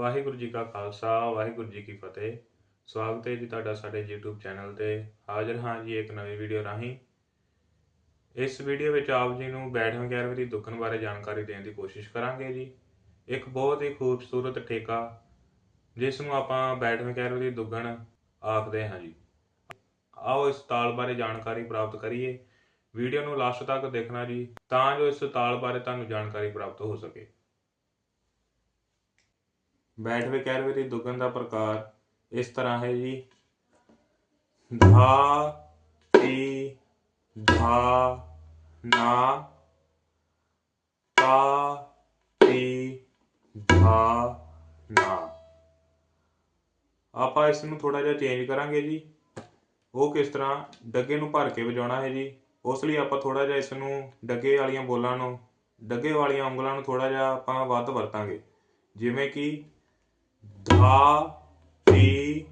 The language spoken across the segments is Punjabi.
ਵਾਹਿਗੁਰੂ ਜੀ ਕਾ ਖਾਲਸਾ, ਵਾਹਿਗੁਰੂ ਜੀ ਕੀ ਫਤਿਹ। ਸਵਾਗਤ ਹੈ ਜੀ ਤੁਹਾਡਾ ਸਾਡੇ YouTube ਚੈਨਲ ਤੇ। ਹਾਜ਼ਰ ਹਾਂ ਜੀ ਇੱਕ ਨਵੀਂ ਵੀਡੀਓ ਰਾਹੀਂ। ਇਸ ਵੀਡੀਓ ਵਿੱਚ ਆਪ ਜੀ ਨੂੰ ਬੈਠਵੇਂ ਗਿਆਰਵੀਂ ਦੀ ਦੁਕਾਨ ਬਾਰੇ ਜਾਣਕਾਰੀ ਦੇਣ ਦੀ ਕੋਸ਼ਿਸ਼ ਕਰਾਂਗੇ ਜੀ। ਇੱਕ ਬਹੁਤ ਹੀ ਖੂਬਸੂਰਤ ਠੇਕਾ, ਜਿਸ ਨੂੰ ਆਪਾਂ ਬੈਠਵੇਂ ਗਿਆਰਵੀਂ ਦੀ ਦੁਕਾਨ ਆਖਦੇ ਹਾਂ ਜੀ। ਆਓ ਇਸ ਤਾਲ ਬਾਰੇ ਜਾਣਕਾਰੀ ਪ੍ਰਾਪਤ ਕਰੀਏ। ਵੀਡੀਓ ਨੂੰ ਲਾਸਟ ਤੱਕ ਦੇਖਣਾ ਜੀ, ਤਾਂ ਜੋ ਇਸ ਤਾਲ ਬਾਰੇ ਤੁਹਾਨੂੰ ਜਾਣਕਾਰੀ ਪ੍ਰਾਪਤ ਹੋ ਸਕੇ। ਬੈਠਵੇਂ ਕੈਰਵੇ ਦੀ ਦੁਗਨ ਦਾ ਪ੍ਰਕਾਰ। ਇਸ ਤਰ੍ਹਾਂ ਹੈ ਜੀ। ਧਾ, ਤੀ, ਧਾ, ਨਾ, ਤਾ, ਤੀ, ਧਾ, ਨਾ। ਆਪਾਂ ਇਸ ਨੂੰ ਥੋੜਾ ਜਿਹਾ ਚੇਂਜ ਕਰਾਂਗੇ ਜੀ। ਉਹ ਕਿਸ ਤਰ੍ਹਾਂ? ਡੱਗੇ ਨੂੰ ਭਰ ਕੇ ਵਜਾਉਣਾ ਹੈ ਜੀ। ਉਸ ਲਈ ਆਪਾਂ ਥੋੜਾ ਜਿਹਾ ਇਸ ਨੂੰ ਡੱਗੇ ਵਾਲੀਆਂ ਬੋਲਾਂ ਨੂੰ, ਡੱਗੇ ਵਾਲੀਆਂ ਉਂਗਲਾਂ ਨੂੰ ਥੋੜਾ ਜਿਹਾ ਆਪਾਂ ਵੱਧ ਵਰਤਾਂਗੇ। ਜਿਵੇਂ ਕਿ ਧਾ ਤੀ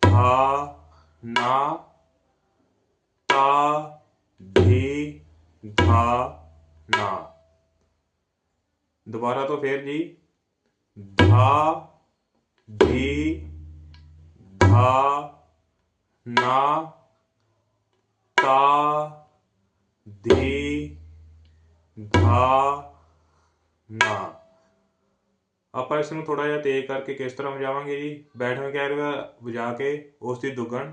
ਧਾ, ਨਾ, ਤਾ, ਧੀ, ਧਾ, ਨਾ। ਦੁਬਾਰਾ ਤੋਂ ਫੇਰ ਜੀ। ਧਾ, ਧੀ, ਧਾ, ਨਾ, ਤਾ, ਧੀ, ਧਾ, ਨਾ। ਆਪਾਂ ਇਸ ਨੂੰ ਥੋੜਾ ਜਿਹਾ ਤੇਜ਼ ਕਰਕੇ ਕਿਸ ਤਰ੍ਹਾਂ ਵਜਾਵਾਂਗੇ ਜੀ? ਬੈਠਵੇਂ ਕਹਿ ਰਿਹਾ ਵਜਾ ਕੇ, ਉਸ ਦੀ ਦੁੱਗਣ।